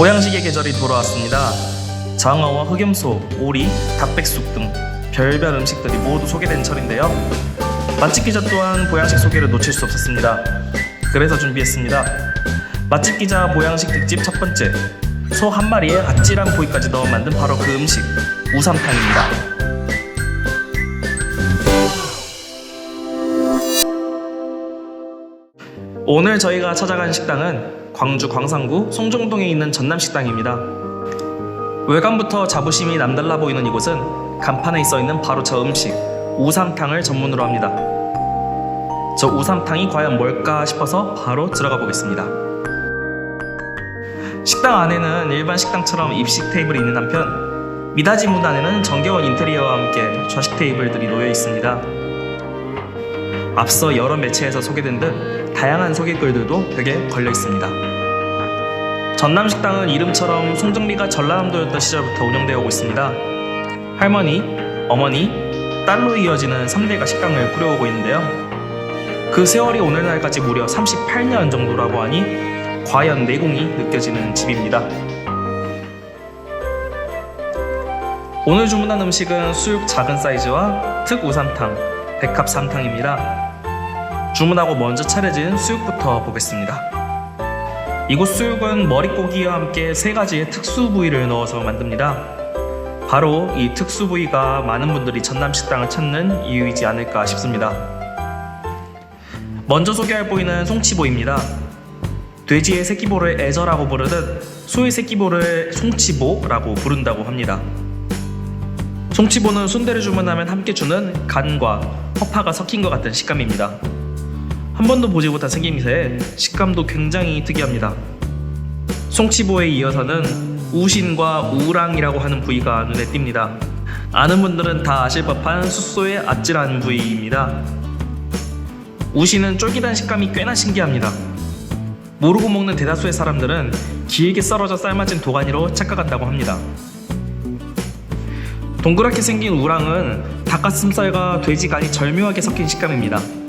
보양식의 계절이 돌아왔습니다. 장어와 흑염소, 오리, 닭백숙 등 별별 음식들이 모두 소개된 철인데요. 맛집 기자 또한 보양식 소개를 놓칠 수 없었습니다. 그래서 준비했습니다. 맛집 기자 보양식 특집 첫 번째 소 한 마리에 아찔한 부위까지 넣어 만든 바로 그 음식 우삼탕입니다. 오늘 저희가 찾아간 식당은 광주 광산구 송정동에 있는 전남식당입니다. 외관부터 자부심이 남달라 보이는 이곳은 간판에 써 있는 바로 저 음식 우삼탕을 전문으로 합니다. 저 우삼탕이 과연 뭘까 싶어서 바로 들어가 보겠습니다. 식당 안에는 일반 식당처럼 입식 테이블이 있는 한편 미닫이 문 안에는 정겨운 인테리어와 함께 좌식 테이블들이 놓여 있습니다. 앞서 여러 매체에서 소개된 듯 다양한 소개글들도 벽에 걸려 있습니다. 전남식당은 이름처럼 송정리가 전라남도였던 시절부터 운영되어 오고 있습니다. 할머니, 어머니, 딸로 이어지는 3대가 식당을 꾸려오고 있는데요. 그 세월이 오늘날까지 무려 38년 정도라고 하니 과연 내공이 느껴지는 집입니다. 오늘 주문한 음식은 수육 작은 사이즈와 특 우삼탕, 백합 삼탕입니다. 주문하고 먼저 차려진 수육부터 보겠습니다. 이곳 수육은 머릿고기와 함께 세 가지의 특수 부위를 넣어서 만듭니다. 바로 이 특수 부위가 많은 분들이 전남 식당을 찾는 이유이지 않을까 싶습니다. 먼저 소개할 부위는 송치보입니다. 돼지의 새끼보를 애저라고 부르듯 소의 새끼보를 송치보라고 부른다고 합니다. 송치보는 순대를 주문하면 함께 주는 간과 허파가 섞인 것 같은 식감입니다. 한 번도 보지 못한 생김새, 식감도 굉장히 특이합니다. 송치보에 이어서는 우신과 우랑이라고 하는 부위가 눈에 띕니다. 아는 분들은 다 아실 법한 숫소의 아찔한 부위입니다. 우신은 쫄깃한 식감이 꽤나 신기합니다. 모르고 먹는 대다수의 사람들은 길게 썰어져 삶아진 도가니로 착각한다고 합니다. 동그랗게 생긴 우랑은 닭가슴살과 돼지 간이 절묘하게 섞인 식감입니다.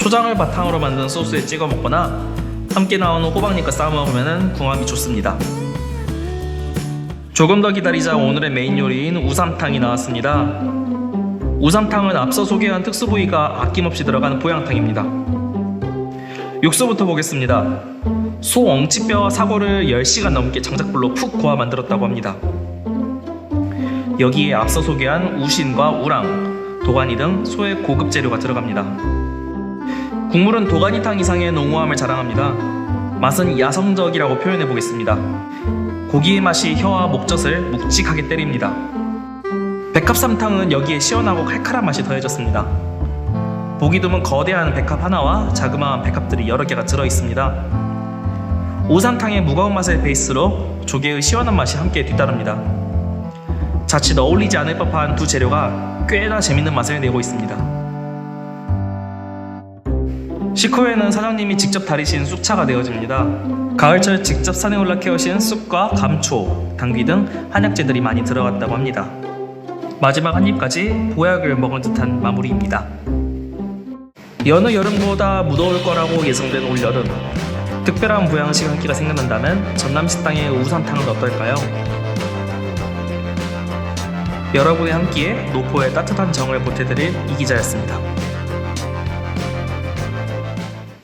초장을 바탕으로 만든 소스에 찍어 먹거나 함께 나오는 호박잎과 싸 먹으면 궁합이 좋습니다. 조금 더 기다리자 오늘의 메인 요리인 우삼탕이 나왔습니다. 우삼탕은 앞서 소개한 특수 부위가 아낌없이 들어가는 보양탕입니다. 육수부터 보겠습니다. 소 엉치뼈와 사고를 10시간 넘게 장작불로 푹 구워 만들었다고 합니다. 여기에 앞서 소개한 우신과 우랑, 도가니 등 소의 고급 재료가 들어갑니다. 국물은 도가니탕 이상의 농후함을 자랑합니다. 맛은 야성적이라고 표현해 보겠습니다. 고기의 맛이 혀와 목젖을 묵직하게 때립니다. 백합삼탕은 여기에 시원하고 칼칼한 맛이 더해졌습니다. 보기 드문 거대한 백합 하나와 자그마한 백합들이 여러 개가 들어 있습니다. 오삼탕의 무거운 맛을 베이스로 조개의 시원한 맛이 함께 뒤따릅니다. 자칫 어울리지 않을 법한 두 재료가 꽤나 재밌는 맛을 내고 있습니다. 식후에는 사장님이 직접 다리신 쑥차가 되어집니다. 가을철 직접 산에 올라 캐오신 쑥과 감초, 당귀 등 한약재들이 많이 들어갔다고 합니다. 마지막 한 입까지 보약을 먹은 듯한 마무리입니다. 여느 여름보다 무더울 거라고 예상된 올 여름. 특별한 보양식 한 끼가 생각난다면 전남 식당의 우삼탕은 어떨까요? 여러분의 한 끼에 노포의 따뜻한 정을 보태드릴 이 기자였습니다.